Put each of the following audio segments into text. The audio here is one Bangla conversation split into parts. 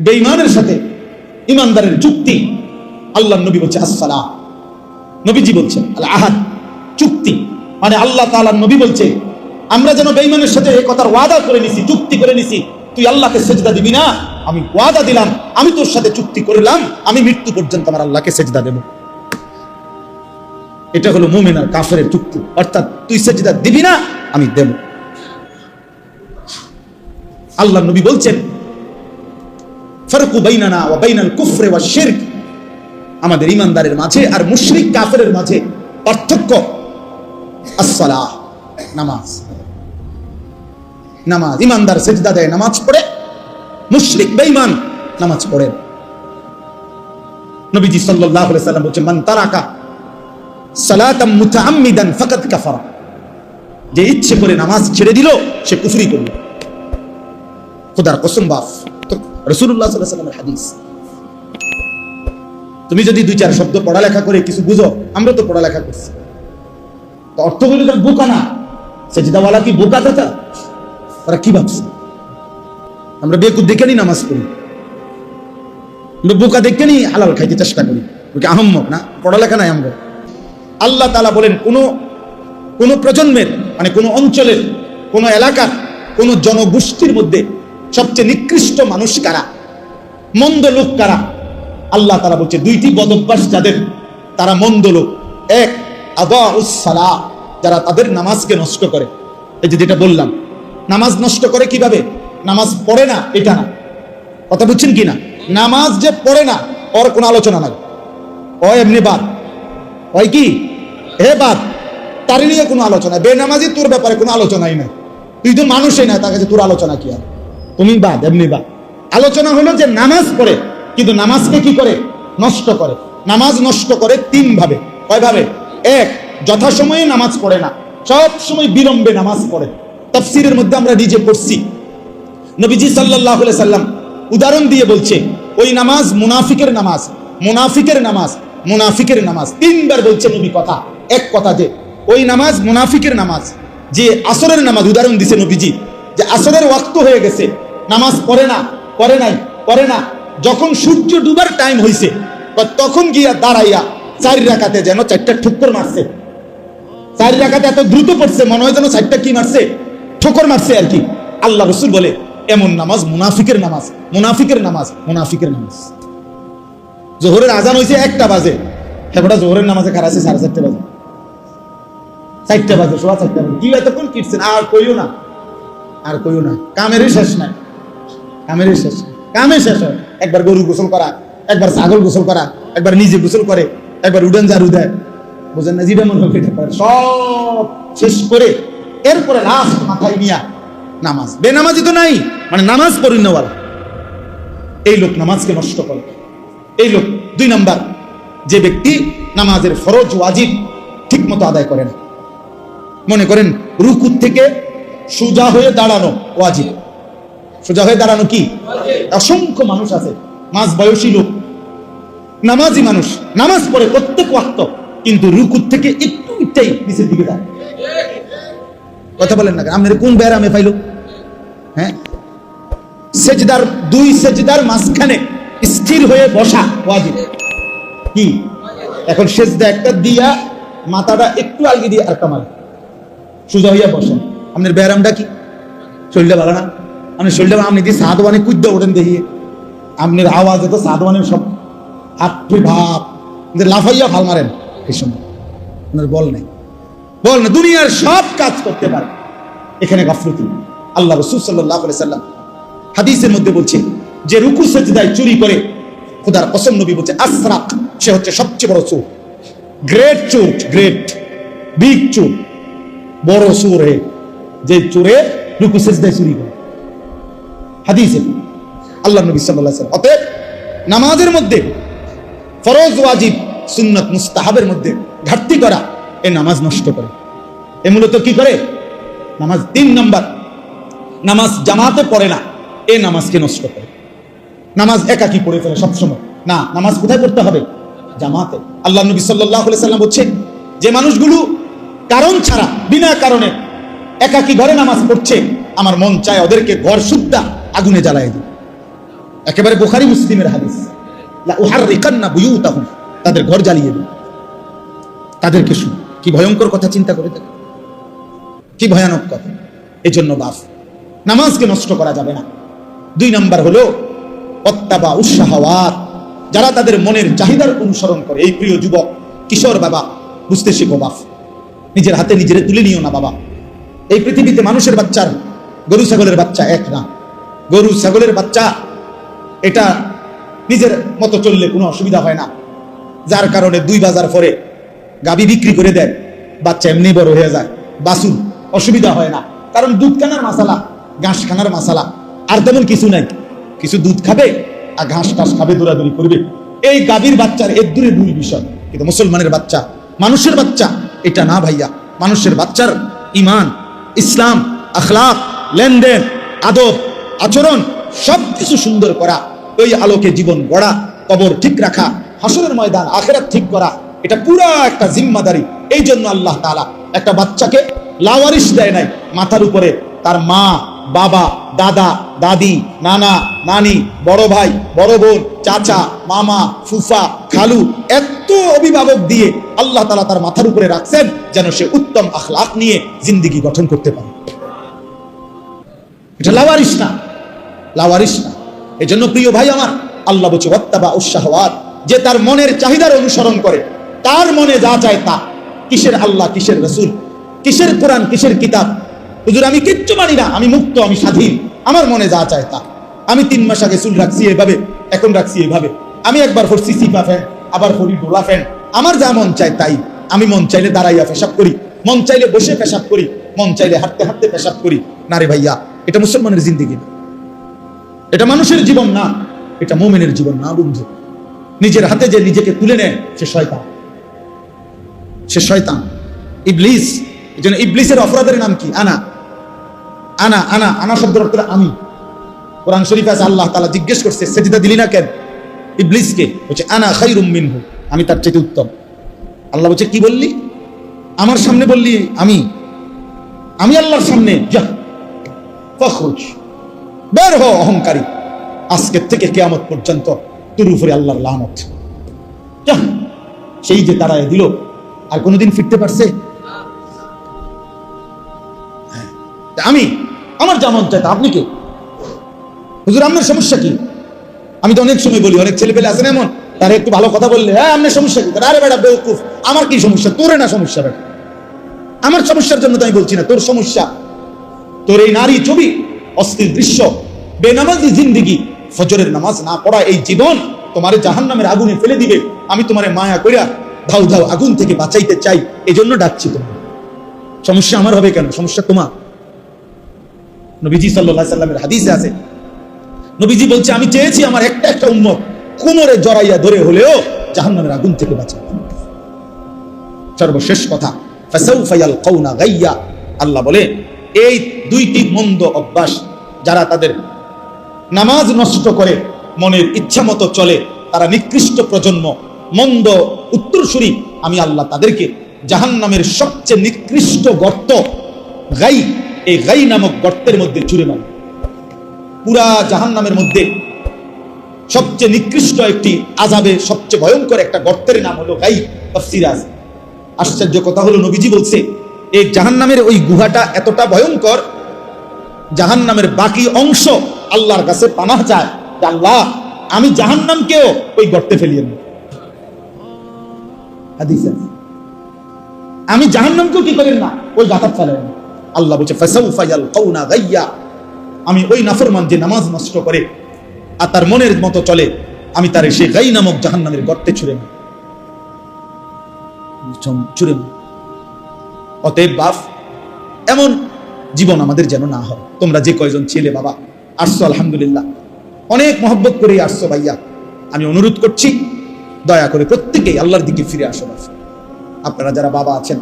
বেঈমানের সাথে ইমানদারের চুক্তি। আল্লাহ নবী বলছে আসসালাহ নবীজি বলছেন আল আহাদ চুক্তি। মানে আল্লাহ তাআলা নবী বলছে, আমরা যেন বেঈমানের সাথে এই কথার ওয়াদা করে নিছি, চুক্তি করে নিছি, তুই আল্লাহকে সেজদা দিবি না? আমি ওয়াদা দিলাম, আমি তোর সাথে চুক্তি করলাম, আমি মৃত্যু পর্যন্ত আমার আল্লাহকে সেজদা দেব। এটা হলো মুমিন আর কাফেরের চুক্তি। অর্থাৎ তুই সেজদা দিবি না, আমি দেব। আল্লাহ নবী বলছেন ফারকু বাইনানা ওয়া বাইনাল কুফরে ওয়া শিরক। আমাদের ইমানদারের মাঝে আর মুশরিক কাফেরের মাঝে পার্থক্য আসসালাহ, নামাজ। নামাজ ইমানদার সেজদা দেয়, নামাজ পড়ে। মুশরিক বেঈমান নামাজ পড়েন নবীজি সাল্লাল্লাহু আলাইহি সাল্লাম বলেছেন, মান তারাকা সালাতাম মুতাআম্মিদান ফাকাদ কাফারা। যে ইচ্ছে করে নামাজ ছেড়ে দিল, সে কুফরি করল। খোদার কসম বাফ আলাইহি সাল্লামের হাদিস। তুমি যদি দুই চার শব্দ পড়ালেখা করে কিছু বুঝো, আমরা তো পড়ালেখা করছি। অর্থ হলো তো বোকা না। সেজদাওয়ালা কি বোকা দাদা ওরা কি ভাবছে? আমরা বেকুদ দেখে নি নামাজ পড়ি। আমরা বোকা দেখে নি হালাল খাইতে চেষ্টা করি। ওকে আহম্মক না? পড়ালেখা নাই আমরা। আল্লাহ তালা বলেন, কোনো কোনো প্রজন্মের মানে কোনো অঞ্চলের, কোনো এলাকার, কোনো জনগোষ্ঠীর মধ্যে সবচেয়ে নিকৃষ্ট মানুষ কারা? মন্দ লোক কারা? আল্লাহ তারা বলছে, দুইটি বদভ্যাস যাদের, তারা মন্দ লোক। এক আদা যারা তাদের নামাজকে নষ্ট করে। এই যে যেটা বললাম, নামাজ নষ্ট করে কীভাবে? নামাজ পড়ে না, এটা না। কথা বুঝছেন কি না? নামাজ যে পড়ে না, ওর কোনো আলোচনা নাই। ও এমনি বাদ। হয় কি? হে বাদ। তার নিয়ে কোনো আলোচনা বেনামাজি তোর ব্যাপারে কোনো আলোচনাই নাই। তুই তো মানুষই না, তার কাছে তোর আলোচনা কি আর? তুমি বাদ এমনি বাদ আলোচনা হলো যে নামাজ পড়ে, কিন্তু নামাজকে কি করে? নষ্ট করে। নামাজ নষ্ট করে তিন ভাবে। কয় ভাবে? এক, যথাসময়ে নামাজ পড়ে না। সব সময় বিলম্বে নামাজ পড়ে। তাফসিরের মধ্যে আমরা নিজে পড়ছি। নবীজি আলাইহি সাল্লাম উদাহরণ দিয়ে বলছে, ওই নামাজ মুনাফিকের নামাজ মুনাফিকের নামাজ মুনাফিকের নামাজ। তিনবার বলছে নবী কথা। এক কথা যে, ওই নামাজ মুনাফিকের নামাজ। যে আসরের নামাজ, উদাহরণ দিছে নবীজি, যে আসরের ওয়াক্ত হয়ে গেছে। নামাজ পড়ে না, পড়ে নাই, পড়ে না। যখন সূর্য ডুবার টাইম হইছে তখন গিয়া দাঁড়াইয়া চার রাখাতে যেন চারটা ঠুক্কর মারছে। চার রাখাতে এত দ্রুত পড়ছে, মনে হয় যেন চারটা কি মারছে? ঠোকর মারছে আর কি। আল্লাহ রসুল বলে, এমন নামাজ মুনাফিকের নামাজ মুনাফিকের নামাজ মুনাফিকের নামাজ। জোহরের আজান হয়েছে একটা বাজে। হেবটা জোহরের নামাজে খারাপ আছে? সাড়ে চারটে বাজে। চারটে বাজে, সোয়া চারটে বাজে। কি এতক্ষণ কিটছেন আর কইও না, আর কইও না। কামেরই শেষ নাই। কামেরই শেষ। কামে শেষ হয়। একবার গরু গোসল করা, একবার ছাগল গোসল করা, একবার নিজে গোসল করে, একবার উডান জারু দেয়। বুঝেন না যেটা মনে করে। সব শেষ করে এরপরে লাস্ট মাথায় নিয়া নামাজ। বেনামাজি তো নাই মানে নামাজ পড়ি নেওয়ালা। এই লোক নামাজকে নষ্ট করে। এই লোক, দুই নাম্বার, যে ব্যক্তি নামাজের ফরজ, ওয়াজিব ঠিক মতো আদায় করে না। মনে করেন রুকু থেকে সোজা হয়ে দাঁড়ানো ওয়াজিব। সোজা হয়ে দাঁড়ানো কি? অসংখ্য মানুষ আছে। মাঝ বয়সী লোক। নামাজি মানুষ। নামাজ পড়ে প্রত্যেক ওয়াক্ত। কিন্তু রুকু থেকে একটু একটাই নিচের দিকে যায় কথা বলেন না আপনার কোন ব্যারামে পাইলো? হ্যাঁ? সেজদার দুই সেজদার মাঝখানে স্থির হয়ে বসা ওয়াজিব। কি? এখন সেজদা একটা দিয়া, মাথাটা একটু আলগি দিয়ে আর কামাল। সোজা হইয়া বসেন। আপনার ব্যায়ামটা কি? শরীরটা ভালো না? আপনি শরীরটা আপনি দিয়ে সাদওয়ানে কুদ্দা ওঠেন দেখিয়ে আপনার আওয়াজে তো সাদওয়ানের সব হাফি ভাব। লাফাইয়া ফাল মারেন এই সময়। বল নেই। বল না দুনিয়ার সব কাজ করতে পারে। এখানে গাফলতি আল্লাহ রসুল সাল্লাহ সাল্লাম হাদিসের মধ্যে বলছে যে রুকু সেজদায় চুরি করে খুদার কসম নবী বলছে, আসরাক, সে হচ্ছে সবচেয়ে বড় চোর। গ্রেট চোর, গ্রেট, বিগ চোর, বড় চোর যে চোরে রুকু সেজদায় চুরি করে। হাদিসে। আল্লাহ নবী সাল্লাহ সাল্লাম অতএব নামাজের মধ্যে ফরজ, ওয়াজিব, সুন্নত, মুস্তাহাবের মধ্যে ঘাটতি করা, এ নামাজ নষ্ট করে। এ মূলত কি করে? নামাজ তিন নম্বর। নামাজ জামাতে পড়ে না, এ নামাজকে নষ্ট করে। নামাজ একাকি পড়ে ফেলে সবসময়। না, নামাজ কোথায় পড়তে হবে? জামাতে। আল্লাহ নবী সাল্লাহ সাল্লাম বলছে যে মানুষগুলো কারণ ছাড়া, বিনা কারণে একাকি ঘরে নামাজ পড়ছে, আমার মন চায় ওদেরকে ঘর সুদ্ধা আগুনে জ্বালায় দিই একেবারে বোখারি মুসলিমের হাদিস। লা উহাররিকান্না বুয়ুতাহুম। তাদের ঘর জ্বালিয়ে দেবে তাদেরকে শুন, কি ভয়ঙ্কর কথা চিন্তা করে দেখ। কি ভয়ানক কথা। এজন্য বাপ নামাজকে নষ্ট করা যাবে না। দুই নাম্বার হলো অত্যাবা উৎসাহওয়াত যারা তাদের মনের চাহিদার অনুসরণ করে। এই প্রিয় যুবক, কিশোর বাবা, বুঝতে শিখো বাপ নিজের হাতে নিজের তুলে নিও না বাবা। এই পৃথিবীতে মানুষের বাচ্চার, গরু, ছাগলের বাচ্চা এক না। গরু, ছাগলের বাচ্চা, এটা নিজের মতো চললে কোনো অসুবিধা হয় না। যার কারণে দুই বাজার পরে গাবি বিক্রি করে দেয়, বাচ্চা এমনি বড় হয়ে যায় বাসুন অসুবিধা হয় না। কারণ দুধ খানার মাসালা, ঘাস খানার মাসালা, আর তেমন কিছু নাই। কিছু দুধ খাবে আর ঘাস টাস খাবে, দৌড়াদৌড়ি করবে। এই গাভীর বাচ্চার এর দূরে দুই বিষয়। কিন্তু মুসলমানের বাচ্চা, মানুষের বাচ্চা, এটা না ভাইয়া। মানুষের বাচ্চার ইমান, ইসলাম, আখলাক, লেনদেন, আদব আচরণ সব কিছু সুন্দর করা, ওই আলোকে জীবন গড়া, কবর ঠিক রাখা, হাসরের ময়দান আখেরাত ঠিক করা, এটা পুরা একটা জিম্মাদারি। এই জন্য আল্লাহ তাআলা একটা বাচ্চাকে লাওয়ারিশ দেয় নাই, মাথার উপরে তার মা, বাবা, দাদা, দাদি, নানা, নানি, বড় ভাই, বড় বোন, চাচা, মামা, ফুফা, খালু, এত অভিভাবক দিয়ে আল্লাহ তালা তার মাথার উপরে রাখছেন যেন সে উত্তম আখলাখ নিয়ে জিন্দিগি গঠন করতে পারে। এটা লাওয়ারিশ না লাওয়ারিশ না। এই জন্য প্রিয় ভাই আমার, আল্লাহ বলছে, ওয়াত্তাবা উৎসাহওয়াত যে তার মনের চাহিদার অনুসরণ করে, তার মনে যা চায় তা। কিসের আল্লাহ, কিসের রসুল? কিসের কোরআন, কিসের কিতাব? হুজুর, আমি কিচ্ছু মানি না, আমি মুক্ত, আমি স্বাধীন। আমার মনে যা চায় তা। আমি তিন মাস আগে চুল রাখছি এভাবে, এখন রাখছি এভাবে। আমি একবার ফরছি সিপা ফ্যান, আবার ফরি ডোলা ফ্যান। আমার যা মন চায় তাই। আমি মন চাইলে দাঁড়াইয়া পেশাব করি, মন চাইলে বসে পেশাব করি, মন চাইলে হাঁটতে হাঁটতে পেশাব করি। না রে ভাইয়া এটা মুসলমানের জিন্দিগি না। এটা মানুষের জীবন না, এটা মোমেনের জীবন না, বন্ধু। নিজের হাতে যে নিজেকে তুলে নেয়, সে শয়তান। সে শয়তান। ইবলিস, এই জন্য ইবলিসের অপরাধের নাম কি? আনা। আনা আনা আনা শব্দের অর্থ আমি। কোরআন শরীফ আছে, আল্লাহ তালা জিজ্ঞেস করছে, সেজদা দিলি না কেন? ইবলিসকে বলছে, আনা খাইরুম মিনহু। আমি তার চাইতে উত্তম। আল্লাহ বলছে, কি বললি? আমার সামনে বললি আমি। আমি আল্লাহর সামনে যা ফখরুজ বের হো অহংকারী। আজকের থেকে কেয়ামত পর্যন্ত তোর উপরে আল্লাহর লানত। যা, সেই যে তারা দিল, আর কোনোদিন ফিরতে পারছে? হ্যাঁ। আমি, আমার জামত চাইতে আপনি কে? হুজুর, আপনার সমস্যা কি? আমি তো অনেক সময় বলি, অনেক ছেলে পেলে আছেন এমন? তারা একটু ভালো কথা বললে হ্যাঁ আপনার সমস্যা কি? আরে বেটা, বেউকুফ, আমার কি সমস্যা? তোরে না সমস্যা, বেটা। আমার সমস্যার জন্য তো আমি বলছি না, তোর সমস্যা তোর এই নারী ছবি, অস্থির দৃশ্য, বেনামাজি জিন্দিগি, ফজরের নামাজ না পড়া এই জীবন তোমার জাহান নামের আগুনে ফেলে দিবে। আমি তোমারে মায়া কইরা ধাউ ধাউ আগুন থেকে বাঁচাইতে চাই এই জন্য ডাকছি তোমার সমস্যা আমার হবে কেন? সমস্যা তোমার। নবীজি সাল্লাহ সাল্লামের হাদিসে আছে। নবীজি বলছে, আমি চেয়েছি আমার একটা একটা উম্মত কোমরে জড়াইয়া ধরে হলেও জাহান্নামের আগুন থেকে বাঁচা। সর্বশেষ কথা আল্লাহ বলে এই দুইটি মন্দ অভ্যাস যারা তাদের নামাজ নষ্ট করে মনের ইচ্ছা মতো চলে, তারা নিকৃষ্ট প্রজন্ম, মন্দ উত্তরসূরি, আমি আল্লাহ তাদেরকে জাহান্নামের সবচেয়ে নিকৃষ্ট গর্ত, গাই, এই গাই নামক গর্তের মধ্যে ছুড়ে মারে। পুরা জাহান্নামের মধ্যে সবচেয়ে নিকৃষ্ট একটি আজাবে সবচেয়ে ভয়ঙ্কর একটা গর্তের নাম হলো গাই তফসিরাজ আশ্চর্য কথা হলো নবীজি বলছে এই জাহান্নামের ওই গুহাটা এতটা ভয়ঙ্কর, জাহান্নামের বাকি অংশ আল্লাহর কাছে পানাহ চায় আল্লাহ, আমি জাহান্নামকেও ওই গর্তে ফেলিয়ে নেব। আমি জাহান্নামকেও কি করেন না? ওই গাথার ফেলেন আল্লাহ বলছে আমি ওই নাফরমান যে নামাজ নষ্ট করে আর তার মনের মতো চলে, আমি তার সেই গাই নামক জাহান্নামের গর্তে ছুড়ে মারি। ছুড়ে মারি। অতএব বাপ এমন জীবন আমাদের যেন না হয়। তোমরা যে কয়জন ছেলে বাবা, আসছো আলহামদুলিল্লাহ। অনেক মহব্বত করে আসছো ভাইয়া। আমি অনুরোধ করছি, দয়া করে প্রত্যেকেই আল্লাহর দিকে ফিরে আসো। আপনারা যারা বাবা আছেন,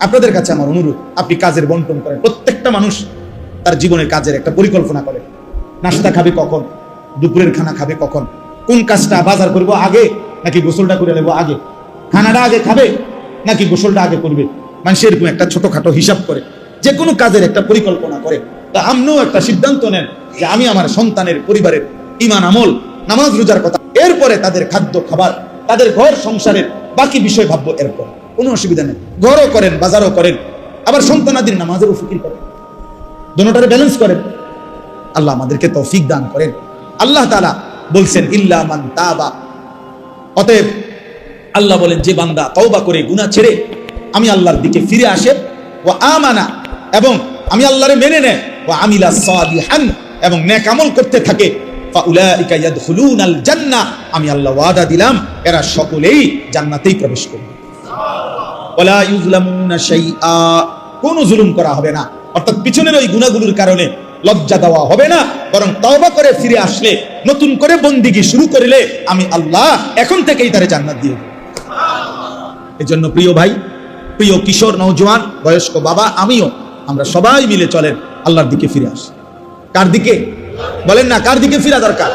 আপনাদের কাছে আমার অনুরোধ, আপনি কাজের বন্টন করেন। প্রত্যেকটা মানুষ তার জীবনের কাজের একটা পরিকল্পনা করে। নাস্তা খাবে কখন? দুপুরের খানা খাবে কখন? কোন কাজটা বাজার করব আগে, নাকি গোসলটা করে নেব আগে? খানাটা আগে খাবে, নাকি গোসলটা আগে করবে? মানুষ এরকম একটা ছোটখাটো হিসাব করে, যে কোনো কাজের একটা পরিকল্পনা করে। তা আপনিও একটা সিদ্ধান্ত নেন যে আমি আমার সন্তানের পরিবারের ইমান আমল, নামাজ, রোজার কথা, এরপরে তাদের খাদ্য, খাবার, তাদের ঘর সংসারের বাকি বিষয় ভাববো এরপর। কোনো অসুবিধা নেই। ঘরও করেন, বাজারও করেন, আবার সন্তানাদির নামাজেরও ফিকির করেন। দোনোটারে ব্যালেন্স করেন। আল্লাহ আমাদেরকে তৌফিক দান করেন। আল্লাহ তাআলা বলছেন, ইল্লা মান তাবা। অতএব আল্লাহ বলেন, যে বান্দা তওবা করে, গুনাহ ছেড়ে আমি আল্লাহর দিকে ফিরে আসে। ও আমানা এবং আমি আল্লাহরে মেনে নেয়। ও আমিলা সালিহান এবং নেক আমল করতে থাকে। আমি আল্লাহ ওয়াদা দিলাম এরা সকলেই জান্নাতেই প্রবেশ করবে। কোনো জুলুম করা হবে না। অর্থাৎ পিছনের ওই গুনাহগুলোর কারণে লজ্জা দেওয়া হবে না বরং তওবা করে ফিরে আসলে নতুন করে বন্দিগি শুরু করলে আমি আল্লাহ এখন থেকেই তারে জান্নাত দিয়ে দেব। এজন্য প্রিয় ভাই প্রিয় কিশোর নৌজওয়ান বয়স্ক বাবা, আমিও। আমরা সবাই মিলে চলেন আল্লাহর দিকে ফিরে আসি। কার দিকে? বলেন না, কার দিকে ফিরা দরকার?